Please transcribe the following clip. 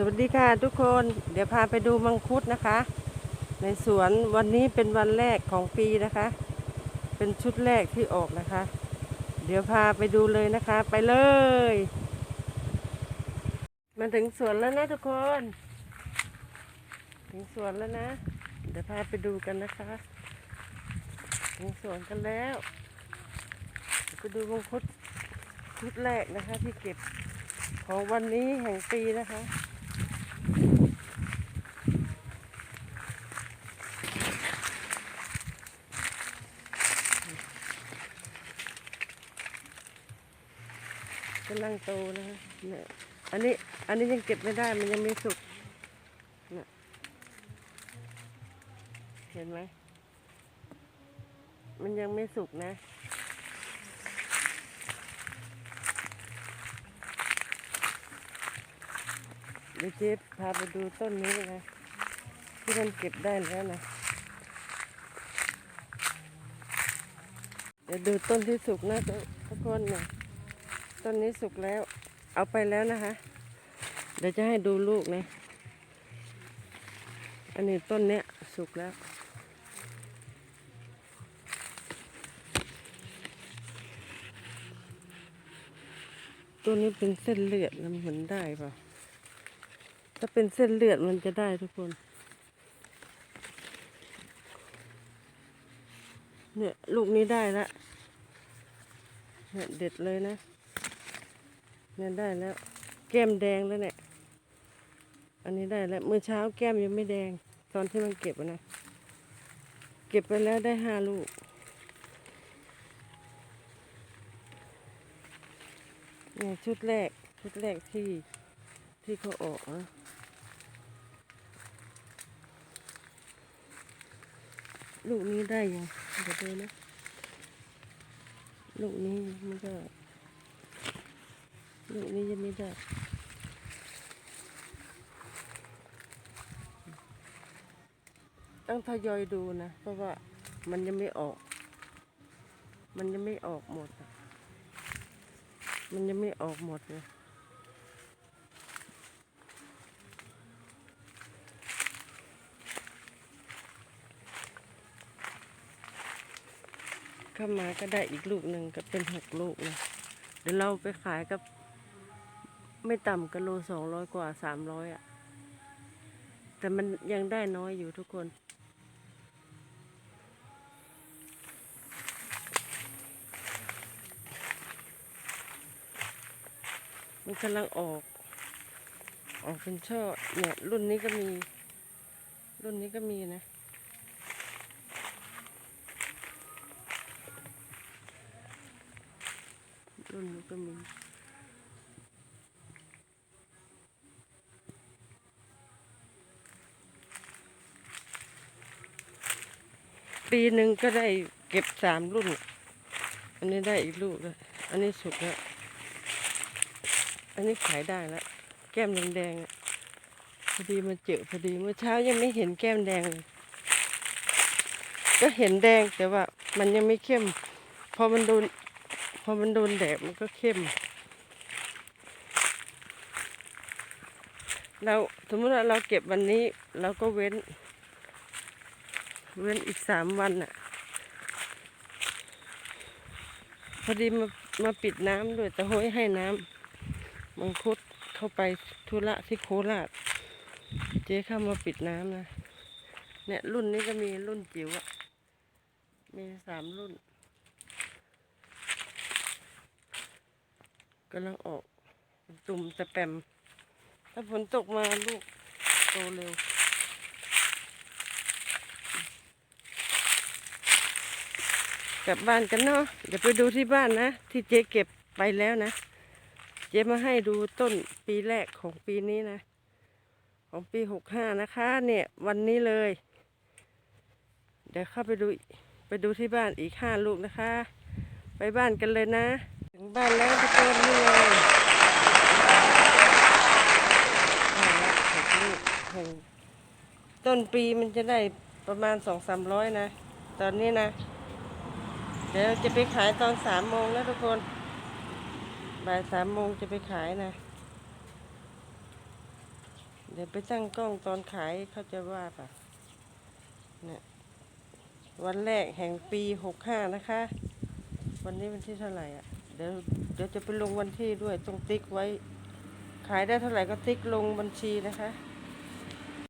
สวัสดีค่ะทุกคนเดี๋ยวพาไปดูมังคุดนะคะ ในสวนวันนี้เป็นวันแรกของปีนะคะ เป็นชุดแรกที่ออกนะคะ เดี๋ยวพาไปดูเลยนะคะ ไปเลย มาถึงสวนแล้วนะทุกคน ถึงสวนแล้วนะ เดี๋ยวพาไปดูกันนะคะ ถึงสวนกันแล้วเดี๋ยวไปดูมังคุดชุดแรกนะคะที่เก็บของวันนี้แห่งปีนะคะ กำลังโตนะคะเนี่ยอันนี้อันนี้ยังเก็บไม่ได้มันยังไม่สุกเนี่ยเห็นไหมมันยังไม่สุกนะเดี๋ยวเจ๊พาไปดูต้นนี้นะที่มันเก็บได้แล้วนะเดี๋ยวดูต้นที่สุกนะทุกคนนะ ต้นนี้สุกแล้ว เอาไปแล้วนะคะ เดี๋ยวจะให้ดูลูกนะ อันนี้ต้นเนี้ยสุกแล้ว ตัวนี้เป็นเส้นเลือดนะมันได้เปล่าถ้าเป็นเส้นเลือดมันจะได้ทุกคน เนี่ยลูกนี้ได้ละเนี่ยเด็ดเลยนะ เนี่ยได้แล้ว แก้มแดงแล้วเนี่ย อันนี้ได้แล้วเมื่อเช้าแก้มยังไม่แดง ตอนที่มันเก็บนะ เก็บไปแล้วได้ห้าลูก เนี่ยชุดแรก ชุดแรกที่ที่เขาออกนะลูกนี้ได้ยังเดี๋ยวดูนะ ลูกนี้มันก็ ลูกนี้ยังไม่ได้ต้องทยอยดูนะ เพราะว่ามันยังไม่ออก มันยังไม่ออกหมด มันยังไม่ออกหมดเลยเข้ามาก็ได้อีกลูกหนึ่งก็เป็นหกลูกนะเดี๋ยวเราไปขายกับ ไม่ต่ำกิโลสองร้อยกว่าสามร้อยอะ แต่มันยังได้น้อยอยู่ทุกคน มันกำลังออก ออกเป็นช่อเนี่ย รุ่นนี้ก็มี รุ่นนี้ก็มีนะรุ่นนี้ก็มี ปีหนึ่งก็ได้เก็บสามรุ่น อันนี้ได้อีกลูกเลยอันนี้สุกแล้ว อันนี้ขายได้แล้ว แก้มแดงๆพอดีมาเจอพอดีเมื่อเช้ายังไม่เห็นแก้มแดงเลยก็เห็นแดงแต่ว่ามันยังไม่เข้ม พอมันโดนพอมันโดนแดดมันก็เข้ม เราสมมติว่าเราเก็บวันนี้เราก็เว้น เว้นอีกสามวันอะ พอดีมามาปิดน้ำด้วยแต่โห้ยให้น้ำมังคุดเข้าไปธุระที่โคราชเจ๊เข้ามาปิดน้ำนะ เนี่ยรุ่นนี้ก็มีรุ่นจิ๋วอะมีสามรุ่นกำลังออกตุ่มแต่แปม ถ้าฝนตกมาลูกโตเร็ว กลับบ้านกันเนาะเดี๋ยวไปดูที่บ้านนะ ที่เจ๊เก็บไปแล้วนะ เจ๊มาให้ดูต้นปีแรกของปีนี้นะ ของปีหกห้านะคะ เนี่ยวันนี้เลย เดี๋ยวเข้าไปดูไปดูที่บ้านอีกห้าลูกนะคะ ไปบ้านกันเลยนะ ถึงบ้านแล้วทุกคนนี่เลยได้ละหกลูกโหต้นปีมันจะได้ประมาณสองสามร้อยนะ ตอนนี้นะ เดี๋ยวจะไปขายตอนสามโมงแล้วทุกคน บ่ายสามโมงจะไปขายนะ เดี๋ยวไปตั้งกล้องตอนขายเขาจะว่าป่ะเนี่ยวันแรกแห่งปีหกห้านะคะ วันนี้วันที่เท่าไหร่อะ เดี๋ยวเดี๋ยวจะไปลงวันที่ด้วยต้องติ๊กไว้ ขายได้เท่าไหร่ก็ติ๊กลงบัญชีนะคะ